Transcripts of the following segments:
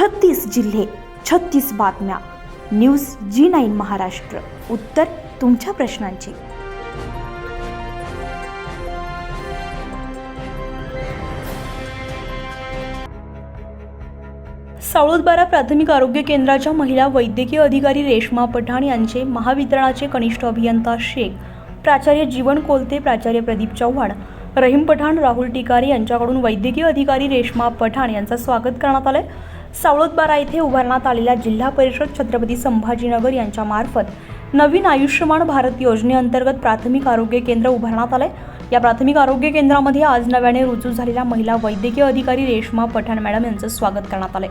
छत्तीस जिल्हे छत्तीस बातम्या. News G nine Maharashtra. उत्तर तुमच्या प्रश्नांची. सावळोदबारा प्राथमिक आरोग्य केंद्राच्या महिला वैद्यकीय अधिकारी रेश्मा पठाण यांचे महावितरणाचे कनिष्ठ अभियंता शेख प्राचार्य जीवन कोलते प्राचार्य प्रदीप चव्हाण रहीम पठाण राहुल टिकारे यांच्याकडून वैद्यकीय अधिकारी रेश्मा पठाण यांचं स्वागत करण्यात आलंय. सावळोदबारा येथे उभारण्यात आलेल्या जिल्हा परिषद छत्रपती संभाजीनगर यांच्यामार्फत नवीन आयुष्यमान भारत योजनेअंतर्गत प्राथमिक आरोग्य केंद्र उभारण्यात आलंय. या प्राथमिक आरोग्य केंद्रामध्ये आज नव्याने रुजू झालेल्या महिला वैद्यकीय अधिकारी रेश्मा पठाण मॅडम यांचं स्वागत करण्यात आलंय.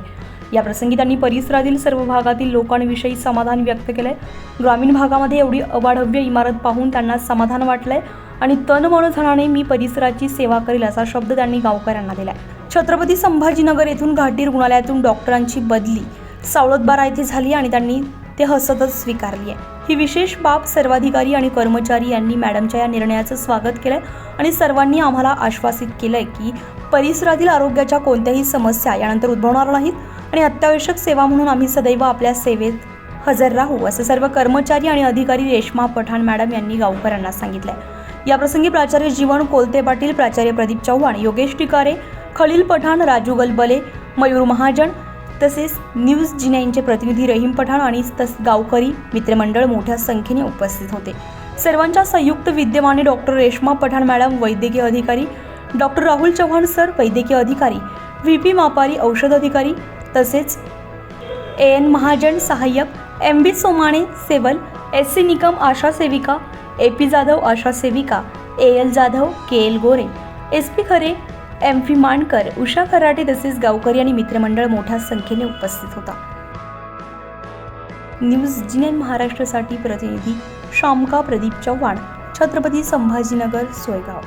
या प्रसंगी त्यांनी परिसरातील सर्व भागातील लोकांविषयी समाधान व्यक्त केलंय. ग्रामीण भागामध्ये एवढी अवाढव्य इमारत पाहून त्यांना समाधान वाटलंय आणि तन मनधनाने मी परिसराची सेवा करेल असा शब्द त्यांनी गावकऱ्यांना दिलाय. छत्रपती संभाजीनगर येथून घाटी रुग्णालयातून डॉक्टरांची बदली. सावळतबारा येथे झाली आणि त्यांनी ते हसतच स्वीकारली आहे. ही विशेष बाब सर्वाधिकारी आणि कर्मचारी यांनी मॅडमच्या या निर्णयाचं स्वागत केलंय आणि सर्वांनी आम्हाला आश्वासित केलंय की परिसरातील आरोग्याच्या कोणत्याही समस्या यानंतर उद्भवणार नाहीत आणि अत्यावश्यक सेवा म्हणून आम्ही सदैव आपल्या सेवेत हजर राहू असं सर्व कर्मचारी आणि अधिकारी रेश्मा पठाण मॅडम यांनी गावकऱ्यांना सांगितलंय. याप्रसंगी प्राचार्य जीवन कोलते पाटील प्राचार्य प्रदीप चव्हाण योगेश टिकारे खलील पठाण राजू गलबले मयूर महाजन तसेच न्यूज जिनाईंचे प्रतिनिधी रहीम पठाण आणि तस गावकरी मित्रमंडळ मोठ्या संख्येने उपस्थित होते. सर्वांच्या संयुक्त विद्यमाने डॉक्टर रेश्मा पठाण मॅडम वैद्यकीय अधिकारी डॉक्टर राहुल चव्हाण सर वैद्यकीय अधिकारी व्ही पी मापारी औषध अधिकारी तसेच ए एन महाजन सहाय्यक एम बी सोमाणे सेवल एस सी निकम आशा सेविका ए पी जाधव आशा सेविका A L Jadhav K L Gore S P Khare M P Mankar Usha Kharate तसेच गावकरी आणि मित्रमंडळ मोठ्या संख्येने उपस्थित होता. न्यूज जीएन महाराष्ट्रासाठी प्रतिनिधी शामका प्रदीप चव्हाण छत्रपती संभाजीनगर सोयगाव.